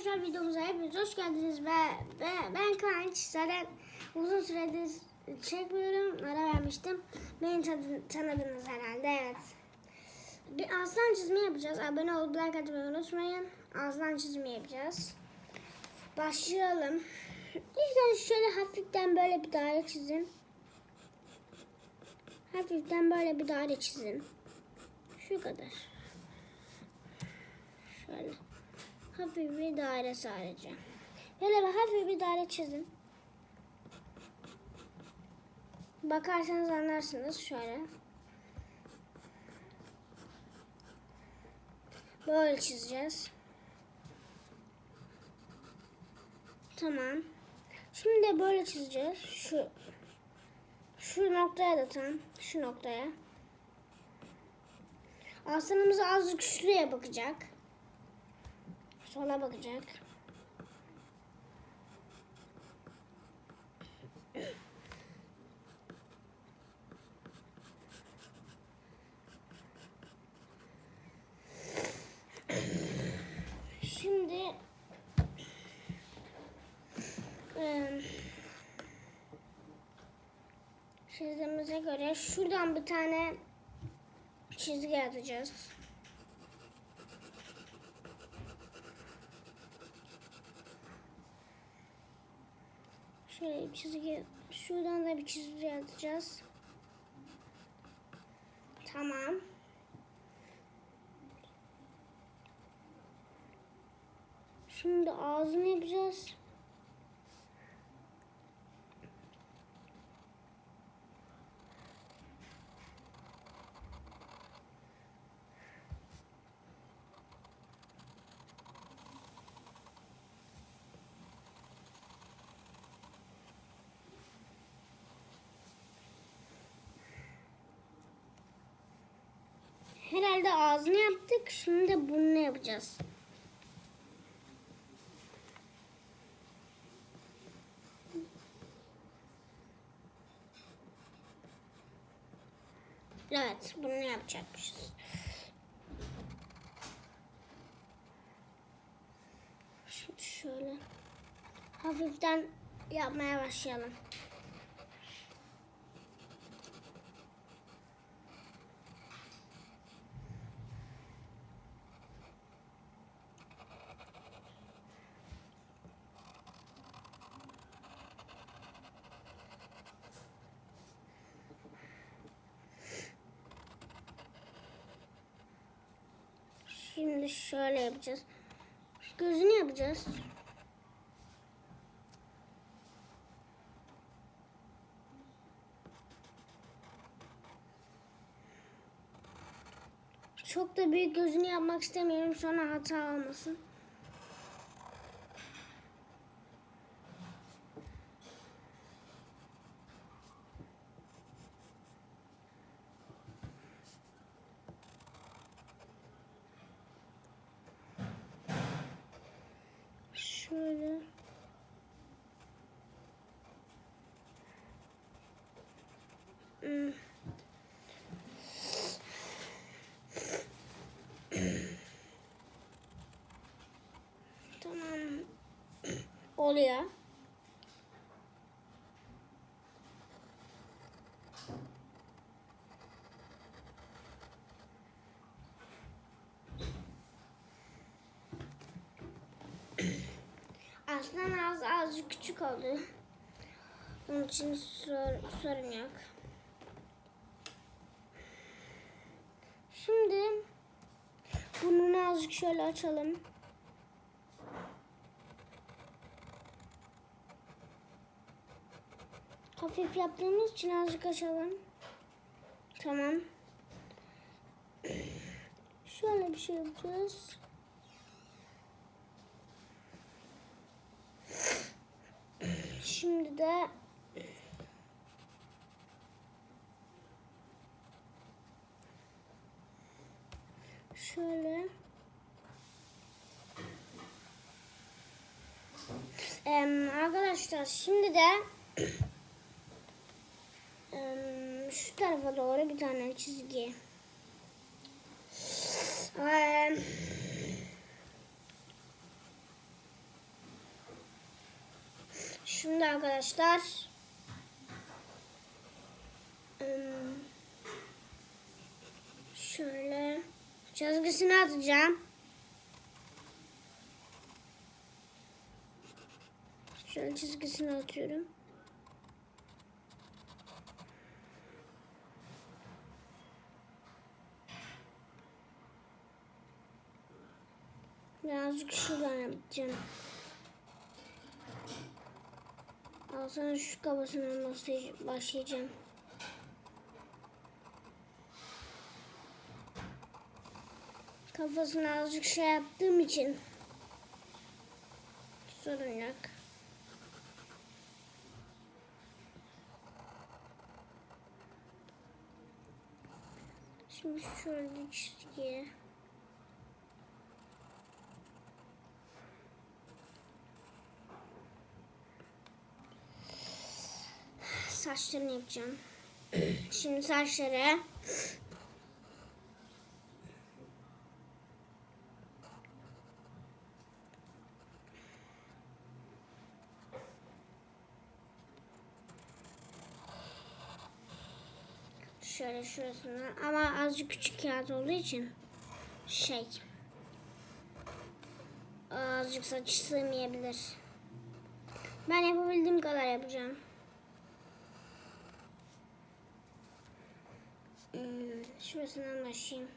arkadaşlar videomuza hepiniz hoş geldiniz. Ve, ve ben Kıvanç. Zaten uzun süredir çekmiyorum. Ara vermiştim. Beni tadı- tanıdınız herhalde evet. Bir aslan çizimi yapacağız. Abone olup like atmayı unutmayın. Aslan çizimi yapacağız. Başlayalım. İlk önce şöyle hafiften böyle bir daire çizin. Hafiften böyle bir daire çizin. Şu kadar. Şöyle hafif bir daire sadece. Böyle bir hafif bir daire çizin. Bakarsanız anlarsınız şöyle. Böyle çizeceğiz. Tamam. Şimdi böyle çizeceğiz. Şu şu noktaya da tam şu noktaya. Aslanımız azıcık şuraya bakacak. Sola bakacak. Şimdi çizdiğimize göre şuradan bir tane çizgi atacağız. Şöyle bir çizgi, şuradan da bir çizgi atacağız. Tamam. Şimdi ağzını yapacağız. Herhalde ağzını yaptık. Şimdi burnunu yapacağız. Evet, bunu yapacakmışız. Şimdi şöyle hafiften yapmaya başlayalım. Şimdi şöyle yapacağız. Gözünü yapacağız. Çok da büyük gözünü yapmak istemiyorum sonra hata olmasın. Şöyle. Hmm. Tamam. Oluyor. Aslında az azıcık küçük oldu. Onun için sor, sorun yok. Şimdi burnunu azıcık şöyle açalım. Hafif yaptığımız için azıcık açalım. Tamam. Şöyle bir şey yapacağız. Şimdi de şöyle Em, arkadaşlar şimdi de tarafa doğru bir tane çizgi. Şimdi arkadaşlar şöyle çizgisini atacağım. Şöyle çizgisini atıyorum. Birazcık şuradan yapacağım. Al sana şu kafasından başlay- başlayacağım. Kafasını azıcık şey yaptığım için sorun yok. Şimdi şöyle çizgiye. Saçlarını yapacağım. Şimdi saçları şöyle şurasından ama azıcık küçük kağıt olduğu için şey azıcık saç sığmayabilir. Ben yapabildiğim kadar yapacağım. Şurasından başlayayım.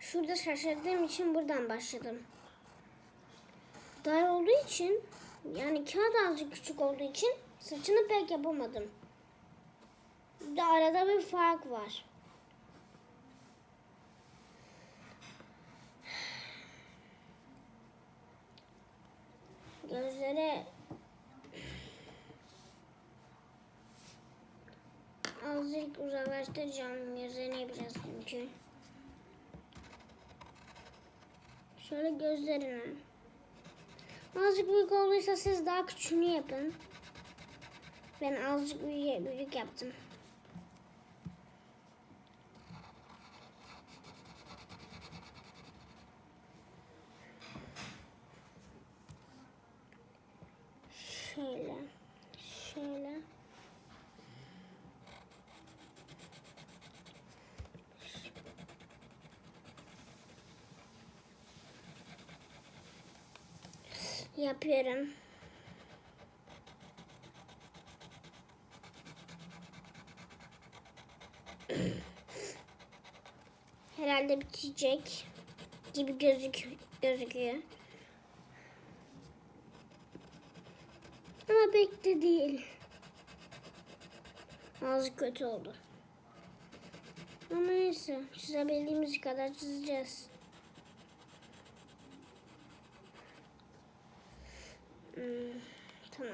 Şurada şaşırdığım için buradan başladım. Dar olduğu için yani kağıt azıcık küçük olduğu için saçını pek yapamadım. Bir de arada bir fark var. Gözleri azıcık uzaklaştıracağım. Gözlerini yapacağız çünkü. Şöyle gözlerini. Azıcık büyük olduysa siz daha küçüğünü yapın. Ben azıcık büyük, yaptım. Şöyle. Yapıyorum. Herhalde bitecek gibi gözük gözüküyor. Ama pek de değil. Azıcık kötü oldu. Ama neyse çizebildiğimiz kadar çizeceğiz. Tamam.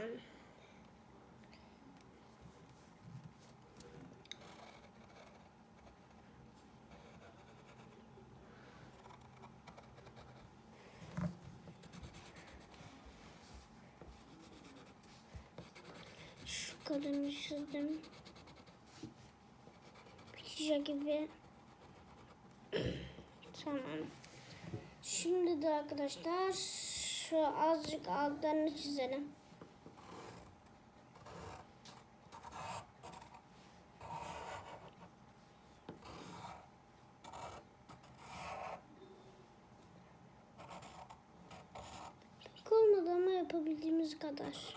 Şu kadını çizdim. Bitecek gibi. tamam. Şimdi de arkadaşlar şu azıcık altlarını çizelim. Pek olmadı ama yapabildiğimiz kadar.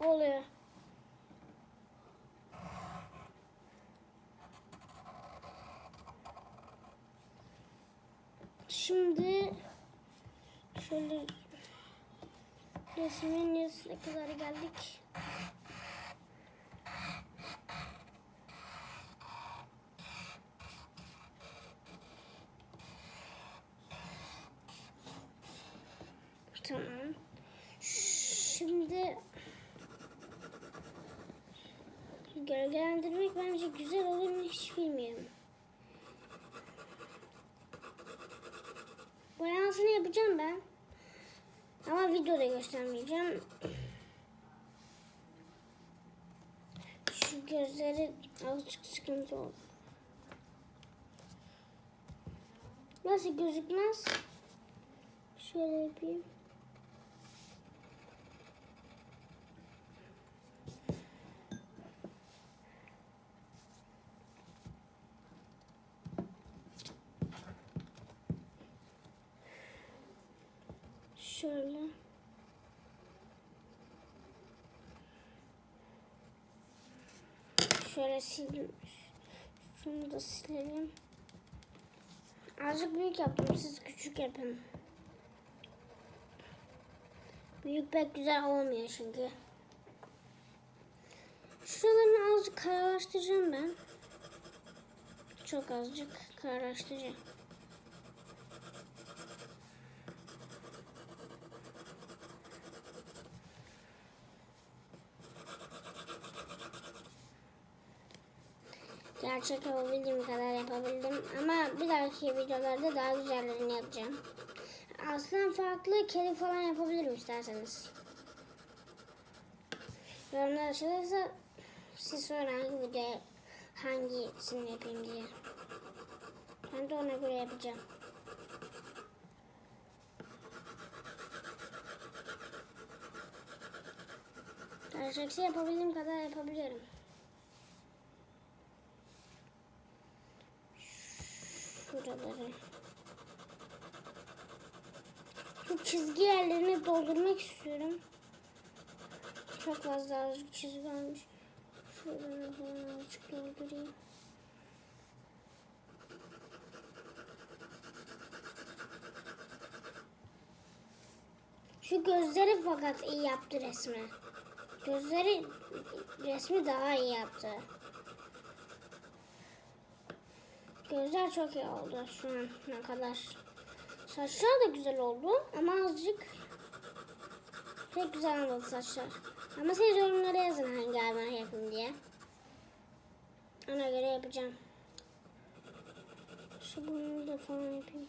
Oluyor. Şimdi şöyle resmin yarısına kadar geldik. Tamam. Şimdi Gölgelendirmek bence güzel olur mu hiç bilmiyorum. Boyansını yapacağım ben. Ama videoda göstermeyeceğim. Şu gözleri azıcık sıkıntı oldu. Nasıl gözükmez? Şöyle yapayım. Şöyle. Şöyle sildim. Şunu da silelim. Azıcık büyük yaptım. Siz küçük yapın. Büyük pek güzel olmuyor çünkü. Şuralarını azıcık kararlaştıracağım ben. Çok azıcık kararlaştıracağım. Gerçek yapabildiğim kadar yapabildim. Ama bir dahaki videolarda daha güzellerini yapacağım. Aslında farklı kedi falan yapabilirim isterseniz. Yorumlar açılırsa siz sorun hangi video hangisini yapayım diye. Ben de ona göre yapacağım. Gerçeksi yapabildiğim kadar yapabiliyorum. Şuraları. Şu çizgi yerlerini doldurmak istiyorum. Çok fazla azıcık çizgi varmış. Şuraları falan doldurayım. Şu gözleri fakat iyi yaptı resmi. Gözleri resmi daha iyi yaptı. Gözler çok iyi oldu şu an ne kadar. Saçlar da güzel oldu ama azıcık pek güzel olmadı saçlar. Ama siz yorumlara yazın hangi hayvana yakın diye. Ona göre yapacağım. Şu bunu da falan yapayım.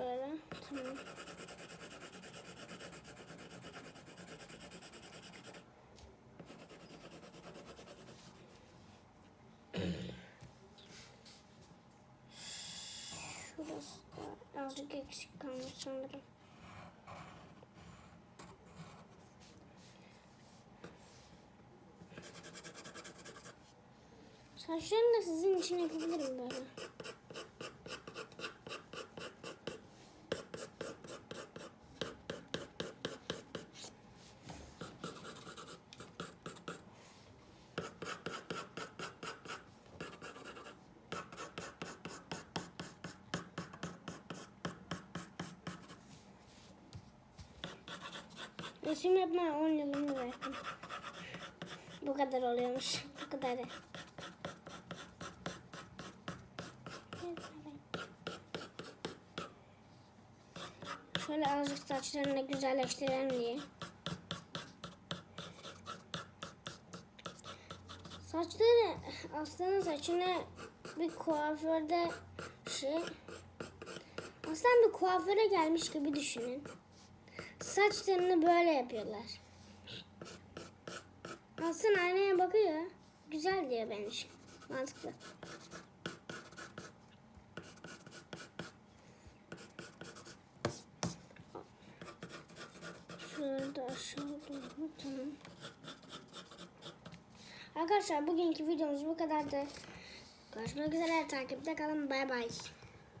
Şöyle. Tamam. Şurası da azıcık eksik kalmış sanırım. Saçlarını da sizin için yapabilirim böyle. Resim yapmaya 10 yılımı verdim. Bu kadar oluyormuş. Bu kadar. Şöyle azıcık saçlarını güzelleştirelim diye. Saçları aslında saçını bir kuaförde şey aslında bir kuaföre gelmiş gibi düşünün. Saçlarını böyle yapıyorlar. Aslında aynaya bakıyor. Güzel diyor bence. Mantıklı. Şurada aşağı doğru tamam. Arkadaşlar bugünkü videomuz bu kadardı. Görüşmek üzere takipte kalın bay bay.